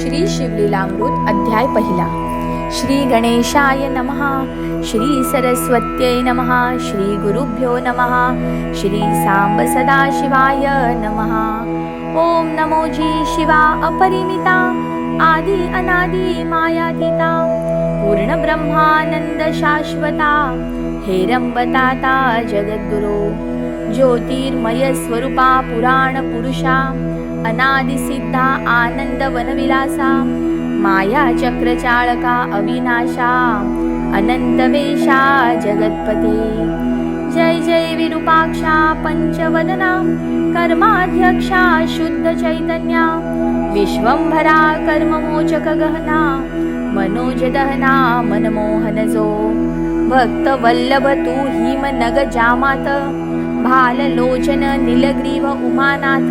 श्री शिवलीलामृत अध्याय पहिला. श्री गणेशाय नमः श्री सरस्वत्यै नमः श्री गुरुभ्यो नमः श्री सांब सदाशिवाय नमः. ओम नमो जी शिवा अपरिमिता आदि अनादि मायातीता पूर्ण ब्रह्मानंद शाश्वता हेरंबताता जगद्गुरो ज्योतिर्मय स्वरूपा पुराण पुरुषा अनादिसिद्धा आनंद वनविलासा माया चक्रचाळका अविनाशा अनंतवेशा जगत्पते। जय जय विरूपाक्षा पंचवदना कर्माध्यक्षा शुद्ध चैतन्या विश्वंभरा कर्ममोचक गहना मनोज दहना मनमोहन जो भक्त वल्लभ तू हिम नग जामात भाल लोचन निलग्रीव उमानाथ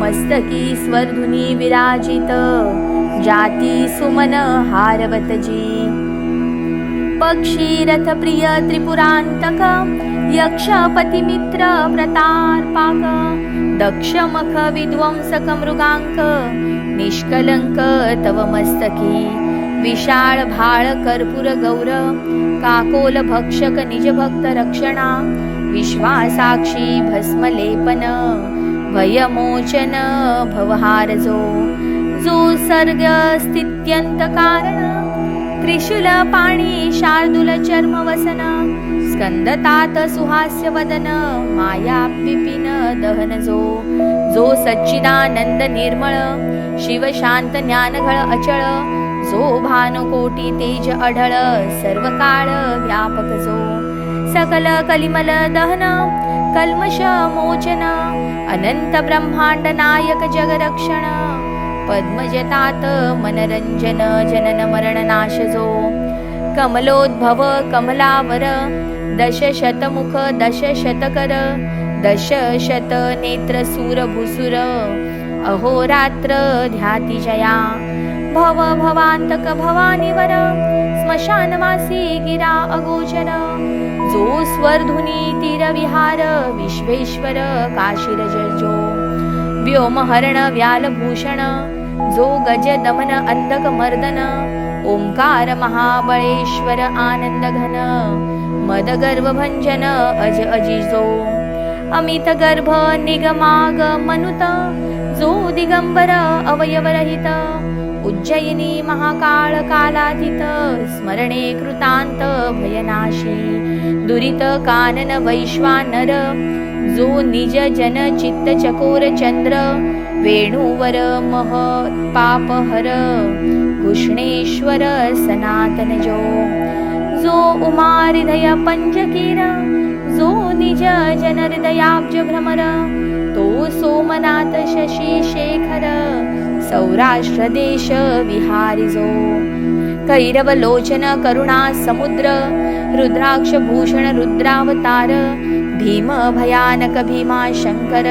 मस्तकी स्वर्धुनी विराजित जाती सुमन हारवतजी. पक्षीरथ प्रिय त्रिपुरांतक यक्षपती मित्र प्रतार्पाक दक्षमख विध्वंसक मृगांक निष्कलंक तव मस्तकी विशाळ भाळ कर्पूर गौर काकोल भक्षक निज भक्त रक्षणा विश्वासाक्षी भस्मलेपन. भयमोचन भवहारजो। जो सर्ग स्थित्यंत कारण त्रिशूल पाणी शार्दूल चर्म वसन स्कंदतात सुहास्य वदन माया पिपिन दहन जो जो सच्चिदानंद निर्मळ शिव शांत ज्ञानघळ अचळ जो भानुकोटी तेज अढळ सर्व काळ व्यापक जो सकल कलिमल दहन कल्मष मोचन अनन्त जगरक्षण पद्मजतात् मनरञ्जन जनन मरणनाशजो कमलोद्भव कमलावर दशशतमुख दशशतकर दश अहोरात्र ध्याति जया भव भवान्तक भवानि वर स्मशानवासी गिरा अगोचर। जो स्वर्धुनी तीरविहार विश्वेश्वर काशीरज जो व्योमहरण व्यालभूषण जो गज दमन अंधक मर्दन ओंकार महाबळेश्वर आनंद घन मद गर्भ भंजन अज अजिजो अमित गर्भ निगमाग मनुत जो दिगंबर अवयवरहित उज्जयिनी महाकाळ कालातीत स्मरणे कृतांत भयनाशी दुरित कानन वैश्वानर जो निज जन चित्त चकोर चंद्र वेणुवर मह पापहर कृष्णेश्वर सनातन जो जो उमारिदय पंचकीर जो निज जन हृदयाब्ज भ्रमर तो सोमनाथ शशी शेखर सौराष्ट्र देश विहारी जो कैरव लोचन करुणा समुद्र रुद्राक्ष भूषण रुद्रावतार भीम भयानक भीमा शंकर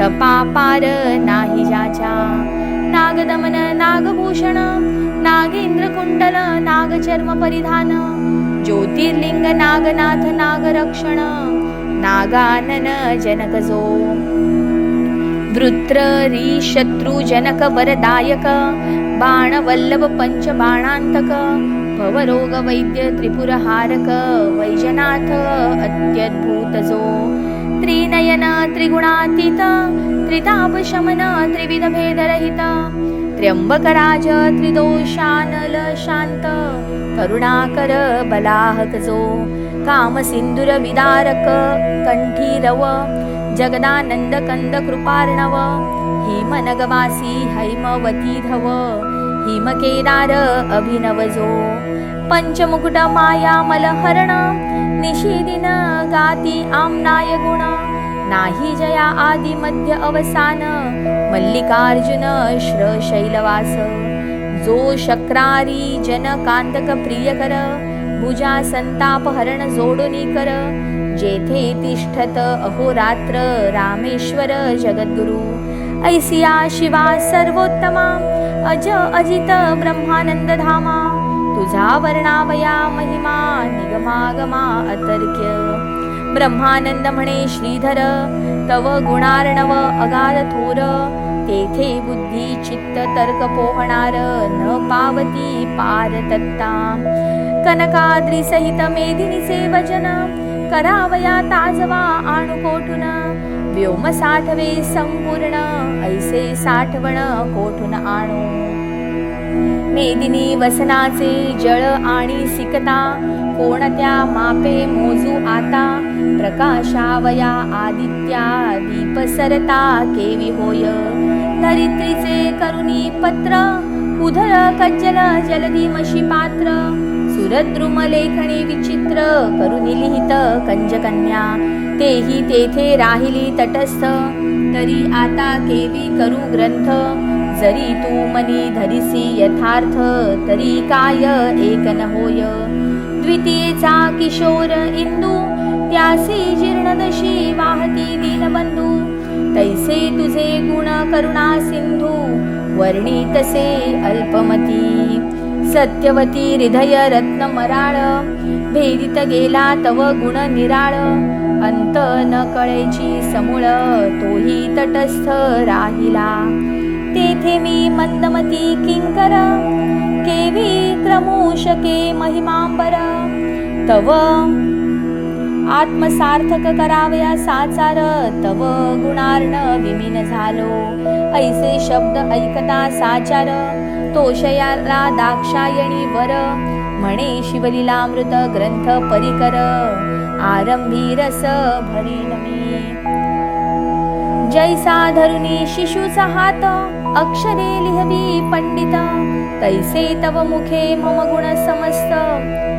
तपापार नाही जाचा। नागदमन नागभूषण नागेंद्र कुंडल नागचर्म परिधान ज्योतिर्लिंग नागनाथ नागरक्षण नागानन जनकजो। जो वृत्र वरदायक बाणवल्लभ पंच बाणांतक भवरोग वैद्य त्रिपुरहारक वैजनाथ अत्यद्भूतजो। त्रिनयन त्रिगुणातीत त्रिताप शमन त्रिविध भेदरहित त्र्यंबकराज त्रिदोषानल शांत करुणाकर बलाहकजो। कामसिन्दुरविदारक काम सिंदूर विदारक कंठीरव जगदानंद कंद कृपार्णव हेमनगवासी हैमवती धव हिमकेदार अभिनव जो पंचमुकुट माया मलहरण निशिदिन गाती आमनाय गुण नाही जया आदि मध्य अवसान मल्लिकार्जुन श्र शैलवास जो शक्रारी जन कांतक प्रियकर भुजा संताप हरण जोडुनी कर जेथे तिष्ठत अहोरात्र रामेश्वर जगद्गुरु। ऐसिया शिवा सर्वोत्तमा अज अजित ब्रह्मानंद धामा। तुझा वर्णावया महिमा निगमागमा अतर्क्य। ब्रह्मानंद म्हणे श्रीधर तव गुणार्णव अगाध थोर। तेथे बुद्धी चित्त तर्क पोहणार न पावती पार तत्ता कनकाद्री सहित मेदिनीचे वचन करावया ताजवा आणू कोठून व्योम साठवे संपूर्ण ऐसे साठवण कोठून आणू? मेदिनी वसनाचे जळ आणि सिकता कोणत्या मापे मोजू आता? प्रकाशावया आदित्या दीप सरता केवी होय? धरित्रीचे करुणी पत्र उधर कज्जल जलदी मशी पात्र. सुरद्रुम लेखणी विचित्र करुनी लिहित कंजकन्या तेही तेथे राहिली तटस्थ तरी आता केवी करू ग्रंथ? जरी तू मनी धरिसी यथार्थ तरी काय एक न होय? द्वितीयेचा किशोर इंदू त्यासी जीर्णदशी वाहती दीनबंधू तैसे तुझे गुण करुणा सिंधू वर्णी तसे अल्पमती। सत्यवती हृदय रत्न मराळ. भेदित गेला तव गुण निराळ. अंत न कळेची समूळ तोही तटस्थ राहिला. तेथे मी मंदमती किंकर. केवी क्रमूशके महिमांबर. तव आत्मसार्थक करावया साचार. तव गुणार्ण विमीन झालो. ऐसे शब्द ऐकता साचार. संतोषयाला दाक्षायणी वर. म्हणे शिवलीलामृत ग्रंथ परिकर. आरंभी रस भरीन मी. जैसा धरुणी शिशूचा हात. अक्षरे लिहवी पंडित. तैसे तव मुखे मम गुण समस्त.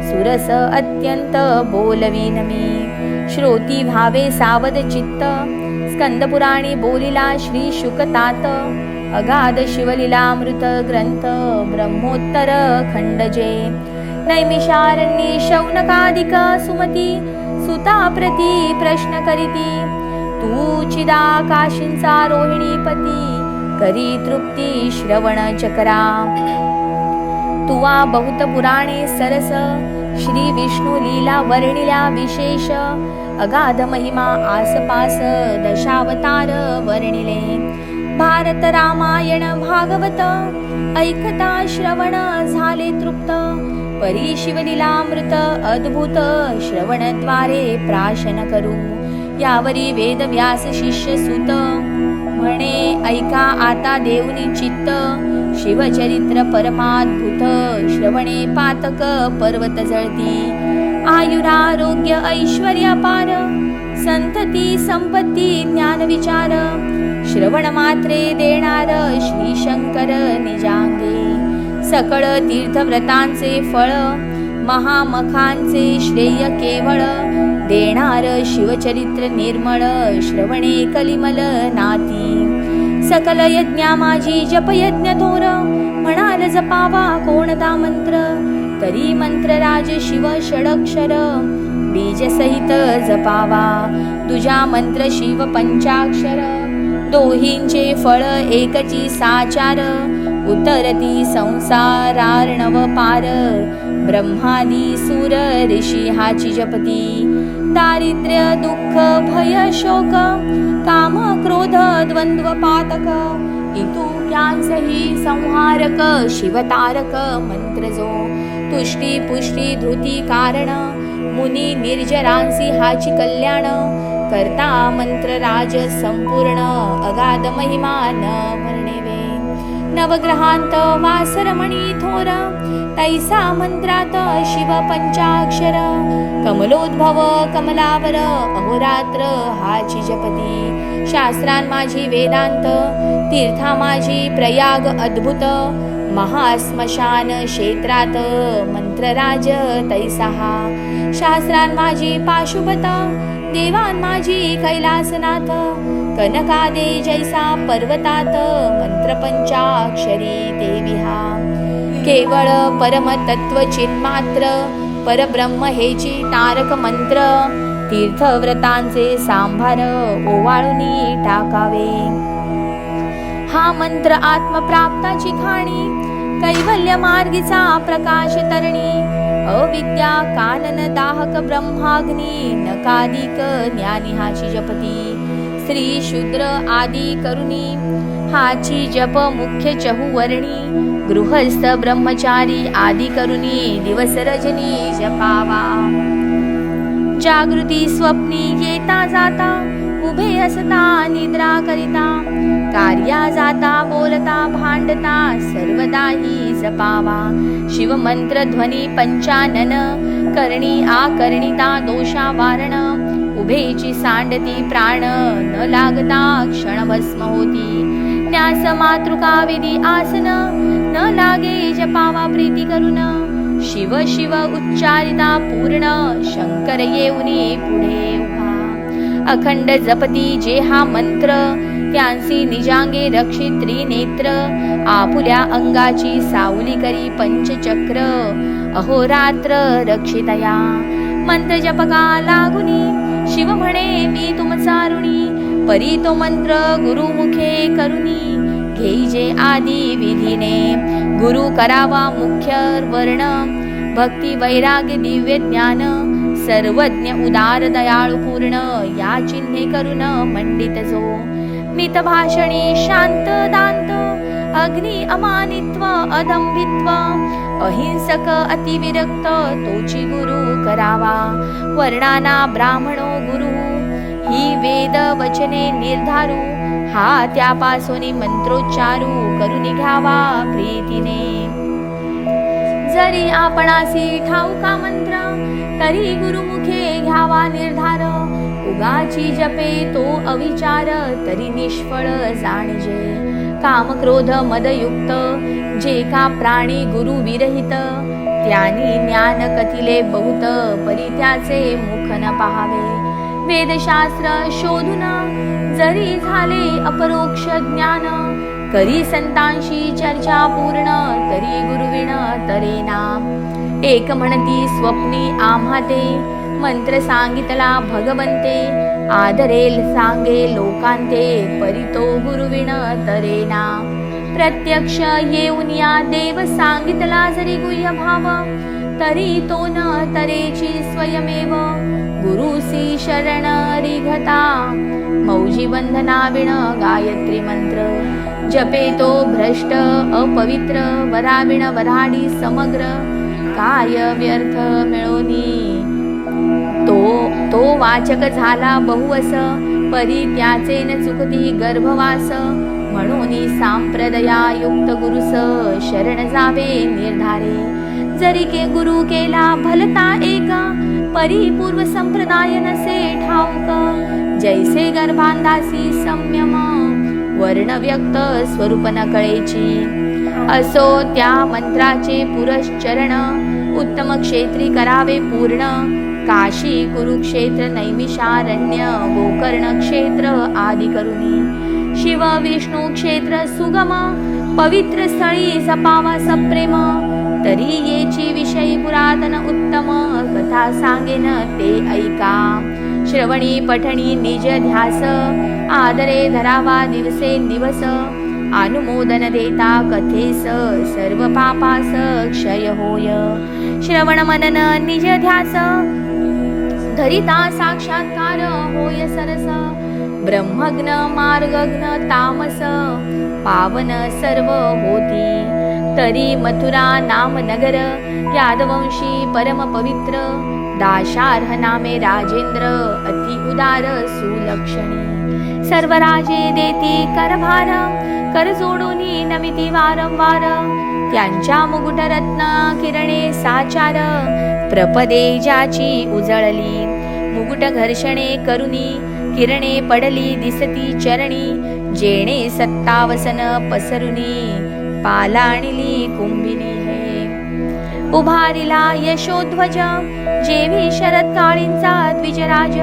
सुरस अत्यंत बोलवीन मी. श्रोती भावे सावध चित्त. स्कंदपुराणी बोलिला श्री शुकतात. अगाध शिवलीलामृत ग्रंथ ब्रह्मोत्तर खंडजे नैमिषारण्ये शौनकादिक सुमती सुता प्रती प्रश्न करीती। तू चिदाकाशींचा रोहिणीपती करी तृप्ती श्रवण चक्रा। तुवा बहुत पुराणे सरस श्री विष्णू लीला वर्णिल्या विशेष अगाध महिमा आसपास दशावतार वर्णिले। भारत रामायण भागवत ऐकता श्रवण झाले तृप्त. परी शिवलीलामृत अद्भुत श्रवणद्वारे प्राशन करू. यावरी वेद व्यास शिष्य सुत म्हणे ऐका आता देवनी चित्त. शिवचरित्र परमाद्भुत श्रवणे पातक पर्वत जळती. आयुरारोग्य ऐश्वर्य पार संतती संपत्ती ज्ञान विचार श्रवण मात्रे देणार श्री शंकर निजांगे. सकळ तीर्थव्रतांचे फळ महामखांचे श्रेय केवळ. देणार शिवचरित्र निर्मळ श्रवणे कलिमल नाती. सकल यज्ञा माझी जपयज्ञ थोर म्हणाल जपावा कोणता मंत्र? तरी मंत्र राज शिव षडक्षर बीज सहित जपावा. तुझ्या मंत्र शिव पंचाक्षर. दोहींचे फळ एकची साचार उतरती संसारार्णव पार ब्रह्मादी सूर ऋषी हाची जपती. दारिद्र्य दुःख भय शोक काम क्रोध द्वंद्व पातक. इतू क्यांसही संहारक शिवतारक तुष्टी पुष्टी धृती कारण मुनी निर्जरांसी हाची कल्याण। करता मंत्र राज संपूर्ण अगाध महिमान न वर्णिवे नवग्रहांत वासरमणी थोर तैसा मंत्रात शिव पंचाक्षर। कमलोद्भव कमलावर अहोरात्र हाची जपती। शास्त्रां माझी वेदांत तीर्था माझी प्रयाग अद्भुत। महास्मशान क्षेत्रात मंत्रराज तैसाहा। शास्त्रान माझी पाशुपत देवान माझी कैलासनाथ कनकादे जैसा पर्वतात मंत्रपंचाक्षरी देविहा केवळ परमतत्व चिन्मात्र परब्रह्म हेची तारक मंत्र तीर्थव्रतांचे सांभार ओवाळूनी टाकावे. हा मंत्र आत्मप्राप्ताची खाणी कैवल्य मार्गीचा प्रकाश तरणी अविद्या कानन दाहक ब्रह्माग्नी नकादिक ज्ञानी हाची जपती स्त्री शूद्र आदी करुणी हाची जप मुख्य चहुवर्णी गृहस्थ ब्रह्मचारी आदी करुणी दिवस रजनी जपावा। जागृती स्वप्नी येता जाता उभे असता निद्रा करिता. कार्या जाता बोलता भांडता सर्वदाही जपावा. शिवमंत्र ध्वनी पंचानन करणी आकर्णिता दोषा वारण उभेची सांडती प्राण न लागता क्षणभस्म होती. न्यास मातृका विधी आसन न लागे जपावा प्रीती करून शिव शिव उच्चारिता पूर्ण शंकर येऊनी पुढे अखंड जपती जे हा मंत्र. त्यांसी निजांगे रक्षित त्रिनेत्र. आपुल्या अंगाची सावली करी पंचचक्र. अहोरात्र रक्षितया. मंत्र जपका लागुनी? शिव म्हणे मी तुमचा ऋणी परी तो मंत्र गुरुमुखे करुणी घेईजे आदी विधीने. गुरु करावा मुख्य वर्ण. भक्ती वैराग्य दिव्य ज्ञान. सर्वज्ञ उदार दयाळू पूर्ण या चिन्हे करून मंडित जो. मित भाषणी शांत दांत अग्नि अमानित्व अदंभित्व अहिंसक अतिविरक्त तोची गुरु करावा. वर्णाना ब्राह्मणो गुरु ही वेद वचने निर्धारू हा त्यापासून मंत्रोच्चारू करून घ्यावा प्रीतीने. तरी आपणासी ठाऊका मंत्र. तरी गुरुमुखे घ्यावा निर्धार. उगाची जपे तो अविचार तरी निष्फळ जाणजे. काम क्रोध मदयुक्त जे का प्राणी गुरु विरहित. त्यानी ज्ञान कथिले बहुत परी त्याचे मुख न पहावे. वेदशास्त्र शोधून जरी झाले अपरोक्ष ज्ञान करी संतांशी चर्चा पूर्ण तरी गुरुविण तरेना एक म्हणती स्वप्नी आम्हा ते मंत्र सांगितला भगवंते. आदरेल सांगे लोकांते परितो गुरुविण गुरुविण तरेना प्रत्यक्ष येऊन या देव सांगितला जरी गुह्य भाव तरी तो न तरेची स्वयमेव. गुरुसी शरण रिघता। मौजी वंदना विण गायत्री मंत्र। जपे तो भ्रष्ट अपवित्र वराविण वराडी समग्र। काय व्यर्थ मिळोनी। तो तो वाचक झाला बहुअस परी त्याचे न चुकती गर्भवास। म्हणून सांप्रदयायुक्त गुरुस शरण जावे निर्धारे। जरी के गुरु केला भलता एक परिपूर्व संप्रदाय नसे ठाऊक। जैसे गर्भांधासी संयम वर्ण व्यक्त स्वरूप न कळेची असो त्या मंत्राचे पुरश्चरण उत्तम क्षेत्री करावे पूर्ण। काशी कुरुक्षेत्र नैमिषारण्य गोकर्ण क्षेत्र आदि करुणी शिव विष्णू क्षेत्र सुगम पवित्र स्थळी जपावा सप्रेम। तरी येची पुरातन उत्तम कथा सांगेन ते ऐका. श्रवणी पठणी निज ध्यास आदरे धरावा दिवसे दिवस अनुमोदन देता कथेस सर्व पापास क्षय होय. श्रवण मनन निज ध्यास धरिता साक्षात्कार होय सरस. ब्रह्मग्न मार्गग्न तामस पावन सर्व होती. तरी मथुरा नाम नगर यादवंशी परम पवित्र दाशार्ह नामे राजेंद्र अति उदार सुलक्षणी। सर्व राजे देती करभार कर जोडूनी नमिती वारंवार। त्यांच्या मुकुट रत्न किरणे साचार प्रपदे ज्याची उजळली। मुकुट घर्षणे करुनी किरणे पडली दिसती चरणी। जेणे सत्तावसन पसरुनी पालाणिली कुंभिनी हे. उभारिला यशोध्वज जेवी शरद काळींचा द्विजराज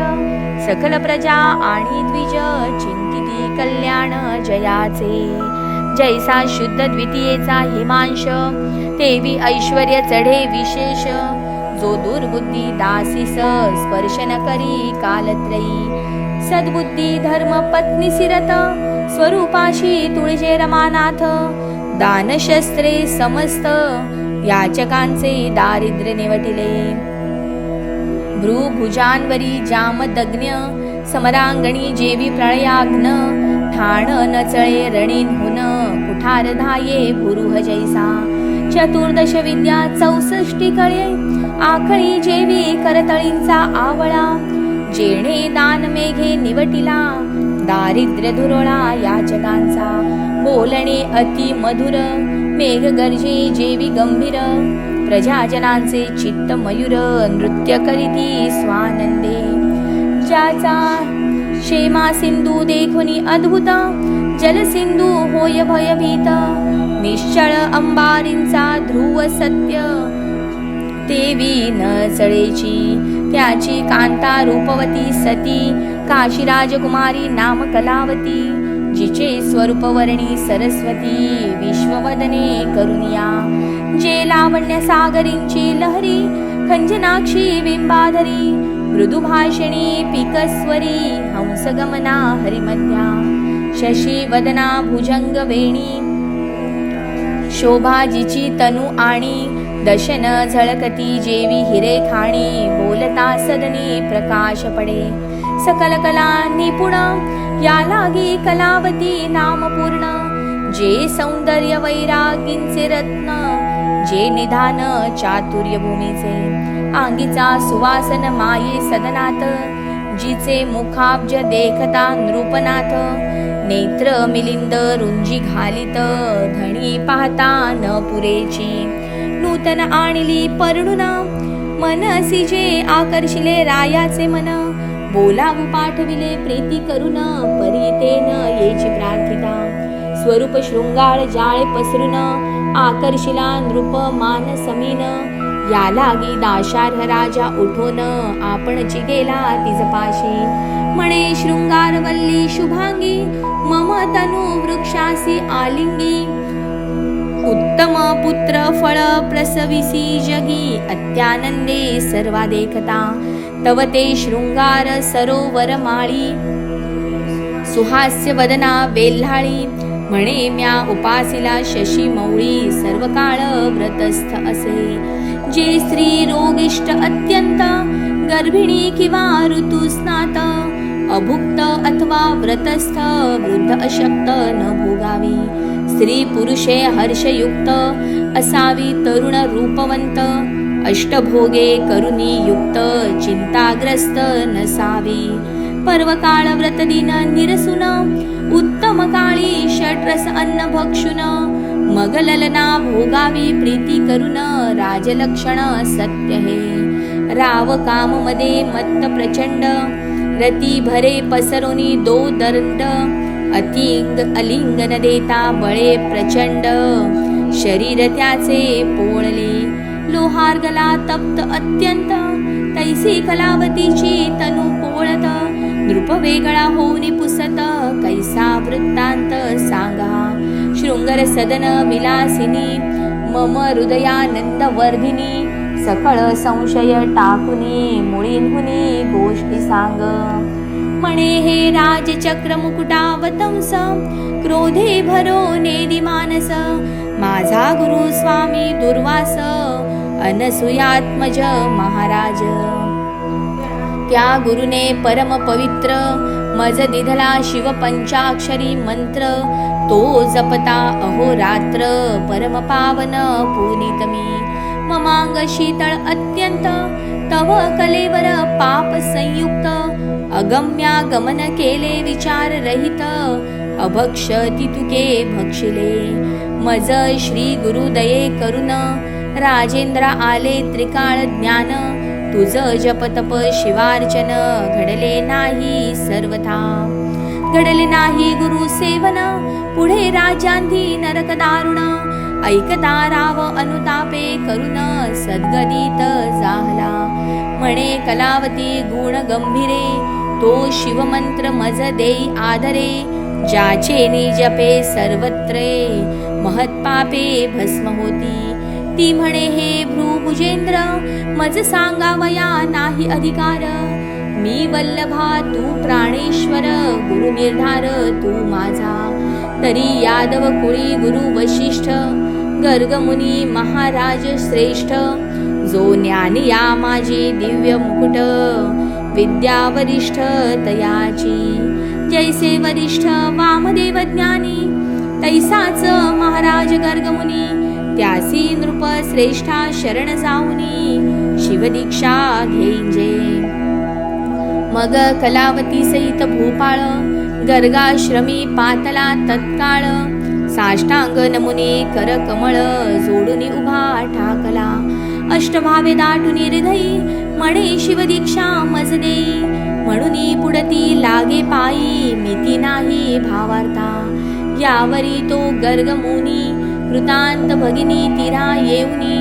सकल प्रजा आणि द्विज चिंतिती कल्याण जयाचे. जैसा शुद्ध द्वितीयेचा हिमांश तेवी ऐश्वर्य चढे विशेष. जो दुर्बुद्धी दासीस स्पर्शन करी कालत्रयी. सद्बुद्धी धर्म पत्नी सिरत स्वरूपाशी तुळजे रमानाथ दानशस्त्रे समस्त याचकांचे दारिद्र्य निवटिले. भ्रूभुजांवरी जामदग्न समरांगणी जेवी प्रळयाग्न ठाण नचळे रणीन हुन कुठार धाये भुरुह जैसा. चतुर्दश विद्या चौसष्टी कळे आखळी जेवी करतळींचा आवळा. जेणे दान मेघे निवटिला दारिद्र्य धुरोळा याचकांचा बोलणे अति मधुर मेघ गर्जे जेवी गंभीर. प्रजाजनांचे चित्त मयूर नृत्य करीती स्वानंदे. ज्याचा क्षेमा सिंधू देखुनी अद्भुत जलसिंधू होय भयभीत. निश्चळ अंबारींचा ध्रुव सत्य देवी न चळेची त्याची कांता रूपवती सती. काशी राजकुमारी नाम कलावती जिचे स्वरूप वर्णी सरस्वती विश्ववदने करुनिया. जे लावण्य सागरींची लहरी खंजनाक्षी बिंबाधरी मृदुभाषिणी पिकस्वरी हंसगमना हरिमध्या शशी वदना भुजंग वेणी शोभाजीची तनु आणि दशन झळकती जेवी हिरे खाणी बोलता सदनी प्रकाश पडे. सकल कला निपुण या लागी कलावती नाम पूर्ण। जे सौंदर्य वैरागींचे रत्न जे निधान चातुर्य भूमीचे आंगीचा सुवासन माये सदनात जिचे मुखाब्ज देखता नृपनाथ। नेत्र मिलिंद रुंजी घालित धणी पाहता न पुरेची। नूतन आणली पर्णुना मनसी जे आकर्षिले रायाचे मन। बोलावू पाठविले प्रीती करून परितेन येची प्रार्थिता. स्वरूप शृंगाळ जाळे पसरून आकर्षिला नृप मान समीन. या लागी दाशार्ह राजा उठोन आपण गेला तिजपाशी. म्हणे शृंगारवल्ली शुभांगी मम तनु वृक्षासी आलिंगी. उत्तम पुत्र फळ प्रसविसी जगी अत्यानंदे सर्वा देखता तव ते शृंगार सरोवर माळी सुहास्य वदना वेल्हाळी। म्हणे म्या उपासिला शशी मौळी। सर्व काळ व्रतस्थ असे। जे स्त्री रोगिष्ट अत्यंत गर्भिणी किंवा ऋतुस्नात अभुक्त अथवा व्रतस्थ वृद्ध अशक्त न भोगावी। स्त्री पुरुषे हर्षयुक्त असावी तरुण रूपवंत अष्टभोगे करुणी युक्त चिंताग्रस्त नसावी। पर्वकाळ व्रतदिन निरसुन उत्तम काळी षट्रस अन्न भक्षुन मग ललना भोगावी प्रीती करून राजलक्षण सत्य हे। राव काममध्ये मत्त प्रचंड रती भरे पसरोनी दो दंड अतिंग अलिंगन देता बळे प्रचंड. शरीर त्याचे पोळले. लोहार गला तप्त अत्यंत. तैसी कलावतीची तनु पोळत. नृप वेगळा होऊन पुसत. कैसा वृत्तांत सांगा. शृंगर सदन विलासिनी. मम हृदयानंद वर्धिनी सकळ संशय टाकुनी. मुळींहुनी गोष्टी सांग. मणे हे राजचक्र मुकुटावतंस क्रोधे भरो नेदि मानस. माझा गुरु स्वामी दुर्वास. अनसुयात्मज महाराज. त्या गुरुने परम पवित्र मज दिधला शिव पंचाक्षरी मंत्र. तो जपता अहोरात्र परम पावन पुनीत मी. ममांग शीतळ अत्यंत तव कलेवर पाप संयुक्त. अगम्यागमन केले विचार रहित अभक्ष तितुके भक्षिले? मज श्री गुरुदये करुण राजेंद्र आले त्रिकाळ ज्ञान तुझ जपतप शिवार्चन घडले नाही सर्वथा. घडले नाही गुरु सेवन पुढे राजांधी नरक दारुण ऐकता राव अनुतापे करुण सद्गदित जाहला. म्हणे कलावती गुण गंभीरे तो शिवमंत्र मज देई आदरे ज्याचे निजपे सर्वत्रे महत्पापे भस्म होती. ती म्हणे हे भ्रूभुजेंद्र मज सांगावया नाही अधिकार. मी वल्लभा तू प्राणेश्वर गुरु निर्धार तू माझा. तरी यादव कुळी गुरु वशिष्ठ गर्गमुनी महाराज श्रेष्ठ. जो ज्ञानिया माझी दिव्य मुकुट विद्यावरिष्ठ तयाची जैसे वरिष्ठ वामदेव ज्ञानी तैसाच महाराज गर्गमुनी त्यासी नृप श्रेष्ठा शरण जाऊनी शिवदीक्षा घेंजे मग कलावती सहित भूपाळ गर्गाश्रमी पातला तत्काळ साष्टांग नमुने कर कमळ जोडून उभा ठाकला. अष्टभावे दाटून हृदयी म्हणे शिवदीक्षा मज देई म्हणून पुढती लागे पायी मिती नाही भावार्था. यावरी तो गर्गमुनी कृतांत भगिनी तिरा येऊनी.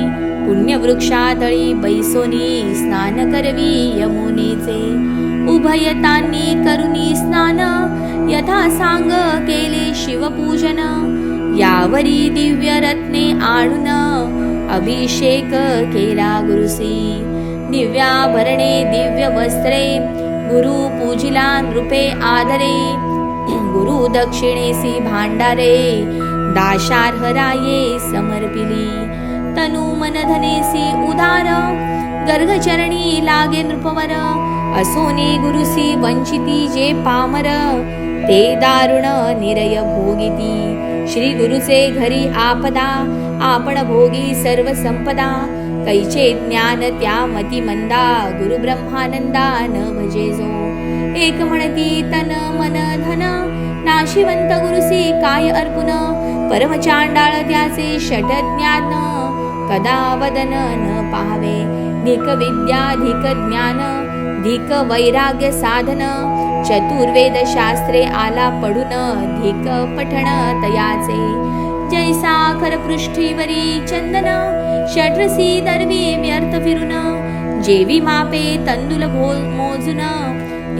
पुण्यवृक्षातळी बैसोनी स्नान करवी यमुनेचे. उभयतांनी करुनी स्नान यथा सांग केले शिवपूजन. यावरी दिव्य रत्ने आणून अभिषेक केला गुरुसी. दिव्याभरणे दिव्य वस्त्रे गुरु पूजिला नृपे आदरे गुरु दक्षिणेसी भांडारे दाशार्हराये समर्पिली तनु मन धनेसी उदार गर्गचरणी लागे नृपवर असोने गुरुसी वंचिती जे पामर ते दारुण निरय भोगिती श्री गुरुचे घरी आपदा आपण भोगी सर्व संपदा कैचे ज्ञान त्या मती मंदा गुरु ब्रह्मानंदा न भजे जो एक म्हणती तन मन धन नाशिवंत गुरुसी काय अर्पुन परमचांडाळ त्याचे षट ज्ञान कदा वदन न पाहावे। धिक विद्या धिक ज्ञान धिक वैराग्य साधन चतुर्वेद शास्त्रे आला पडून धिक पठण तयाचे। जैसा खर पृष्ठीवरी चंदन षड्रसी दर्वी व्यर्थ फिरून जेवी मापे तंदुल भोल मोजून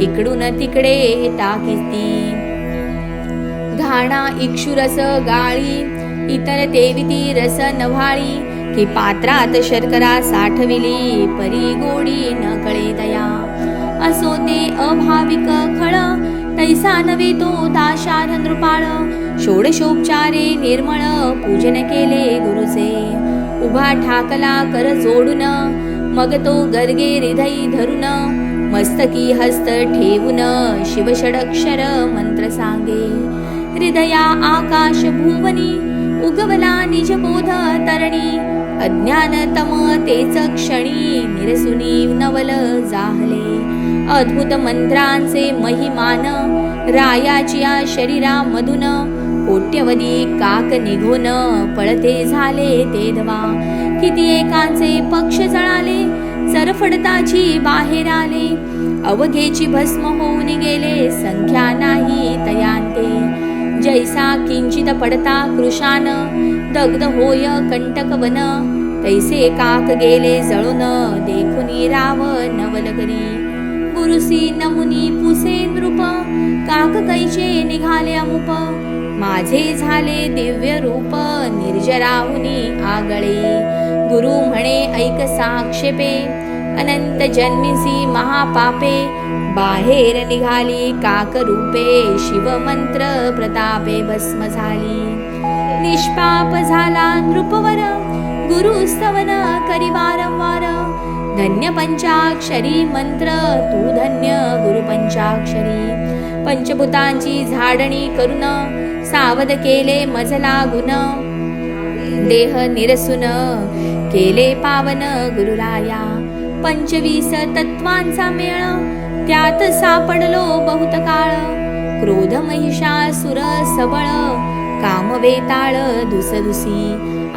इकडून तिकडे टाकीती घाणा इक्षुरस गाळी इतर तेविती रस नव्हाळी की पात्रात शर्करा साठविली परी गोडी न कळे दया. असो ते अभाविक खळ तैसा नव्हे तो दाशार नृपाळ षोडशोपचारे निर्मळ पूजन केले गुरुचे. उभा ठाकला कर जोडून मग तो गर्गे हृदयी धरून मस्तकी हस्त ठेवून शिवषडक्षर मंत्र सांगे. हृदया आकाश भुवनी उगवला निज बोध तरणी. अज्ञान तम तेच क्षणी निरसुनी नवल जाहले. अद्भुत मंत्रांचे महिमान रायाच्या शरीरा मधून कोट्यवधी काक निघून पळते झाले ते धवा. किती एकांचे पक्ष जळाले सरफडताची बाहेर आले. अवघेची भस्म होऊन गेले संख्या नाही तयांते जैसा किंचित पडता कृशान दग्ध होय कंटक वन. तैसे काक गेले जळून देखुनी राव नवलकरी गुरुसी नमुनी पुसे नृप काक कैचे निघाले अमुप. माझे झाले दिव्य रूप निर्जराहुनी आगळे. गुरु म्हणे ऐक साक्षेपे. अनंत जन्मिसी महापापे. बाहेर निघाली काकरूपे. शिवमंत्र प्रतापे भस्म झाली. निष्पाप झाला नृपवर. गुरु स्तवन करी वारंवार. धन्य पंचाक्षरी मंत्र तू धन्य गुरु पंचाक्षरी. पंचभूतांची झाडणी करून सावध केले मजला गुण. देह निरसुन केले पावन गुरुराया. पंचवीस तत्वांचा मेळ त्यात सापडलो बहुत काळ क्रोध महिषासुर सबळ काम वेताळ दुसदुसी.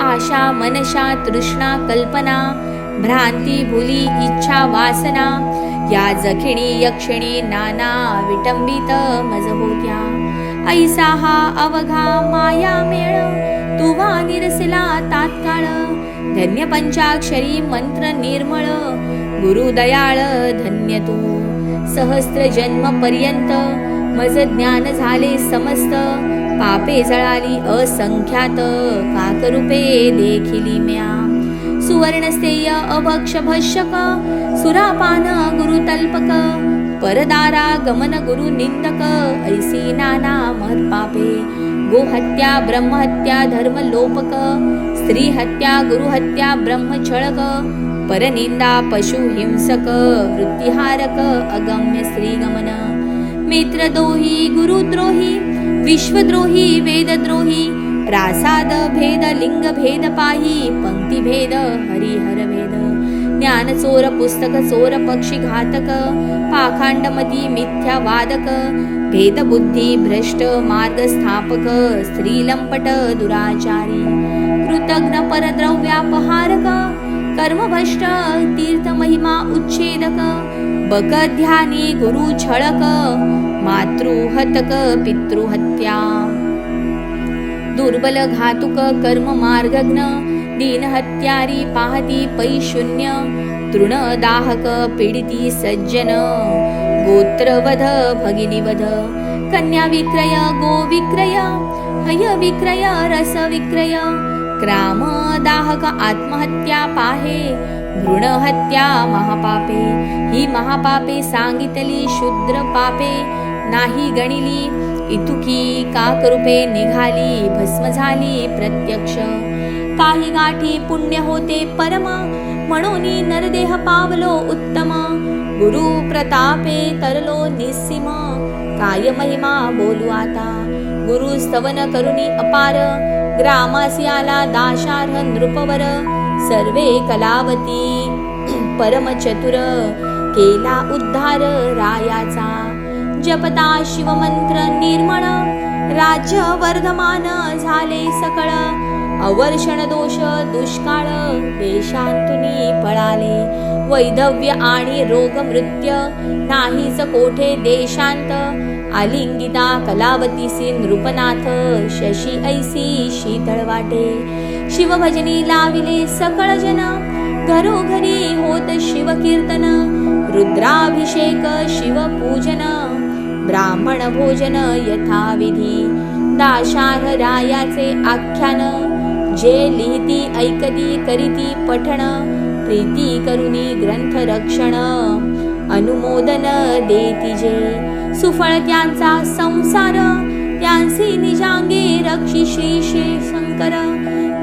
आशा मनशा तृष्णा कल्पना भ्रांती भुली इच्छा वासना. या जखिणी यक्षिणी नाना विटंबित मज होत्या ऐसा हा अवघा माया मेळ तुवा निरसला तात्काळ। धन्य पंचाक्षरी मंत्र निर्मळ गुरु दयाळ धन्य तू। सहस्त्र जन्म पर्यंत मज ज्ञान झाले समस्त। पापे जळाली असंख्यात काकरूपे देखिली म्या। ल्पक परदारा गमन गुरु निन्दक ऐसी नाना महत्पापे गोहत्या ब्रह्महत्या धर्मलोपक स्त्रीहत्या गुरुहत्या ब्रह्मछळक परनिन्दा पशुहिंसक वृत्तिहारक अगम्य श्रीगमन मित्रद्रोही गुरुद्रोही विश्वद्रोही वेदद्रोही प्रासाद भेद लिंग भेद पाही पंक्ती भेद हरिहर भेद ज्ञान चोर पुस्तक चोर पक्षी घातक पाखांडमती मिथ्या वादक भेदबुद्धी भ्रष्ट मार्ग स्थापक स्त्रीलंपट दुराचारी कृतज्ञ परद्रव्यापहारक कर्मभ्रष्ट तीर्थ महिमा उच्छेदक बक ध्यानी गुरु छळक मातृहतक पितृहत्या। कन्या विक्रय गोविक्रय कन्याविक्रय गोविक्रय हयविक्रय रसविक्रय क्रामदाहक आत्महत्या पाहे भ्रूणहत्या महापापे हि महापापे सि शूद्र पापे। नाही गणिली. इतुकी काकरूपे निघाली भस्म झाली प्रत्यक्ष. काही गाठी पुण्य होते परम म्हणून नरदेह पावलो उत्तम. गुरु प्रतापे तरलो निस्सिम. काय महिमा बोलू आता? गुरु स्तवन करुणी अपार. ग्रामासी आला दाशार्ह नृपवर. सर्वे कलावती परमचतुर केला उद्धार रायाचा. जपता शिवमंत्र निर्मळ राज्य वर्धमान झाले सकळ. अवर्षण दोष दुष्काळ देशांतुनी पळाले. वैधव्य आणि रोग मृत्य नाहीच कोठे देशांत. आलिंगिता कलावतीसी नृपनाथ शशी ऐसी शीतळ वाटे. शिवभजनी लाविले सकळ जन घरोघरी होत शिवकीर्तन. रुद्राभिषेक शिवपूजन. ब्राह्मण भोजन यथाविधी. दाशार्ह रायाचे आख्यान जे लिहिती ऐकती करीती पठण प्रीती करुणी ग्रंथ रक्षण अनुमोदन देती जे. सुफळ त्यांचा संसार त्यांसी निजांगे रक्षी श्री श्री शंकर.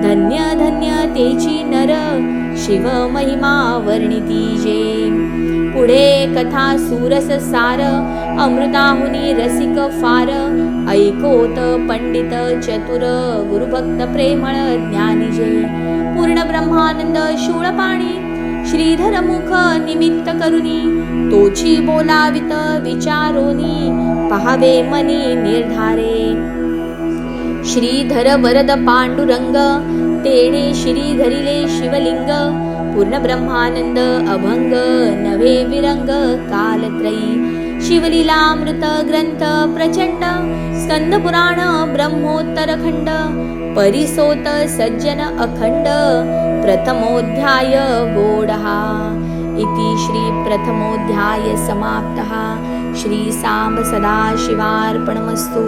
धन्य धन्य तेची नर शिव महिमा वर्णिती जे. पुढे कथा सुरस सार अमृताहुनी रसिक फार ऐकोत पंडित चतुर गुरुभक्त प्रेमळ ज्ञानी जे पूर्ण ब्रह्मानंद शूळपाणी श्रीधर मुख निमित्त करुनी तोची बोलावित विचारोनी पहावे मनी निर्धारे. श्रीधर वरद पांडुरंग तेणे श्रीधरिले शिवलिंग पूर्णब्रह्मानन्द अभङ्ग नवे विरङ्ग कालत्रयी शिवलीलामृत ग्रन्थ प्रचण्ड स्कन्दपुराण ब्रह्मोत्तरखण्ड परिसोत सज्जन अखण्ड प्रथमोऽध्याय गोडः इति श्रीप्रथमोऽध्याय समाप्तः। श्री सदाशिवार्पणमस्तु।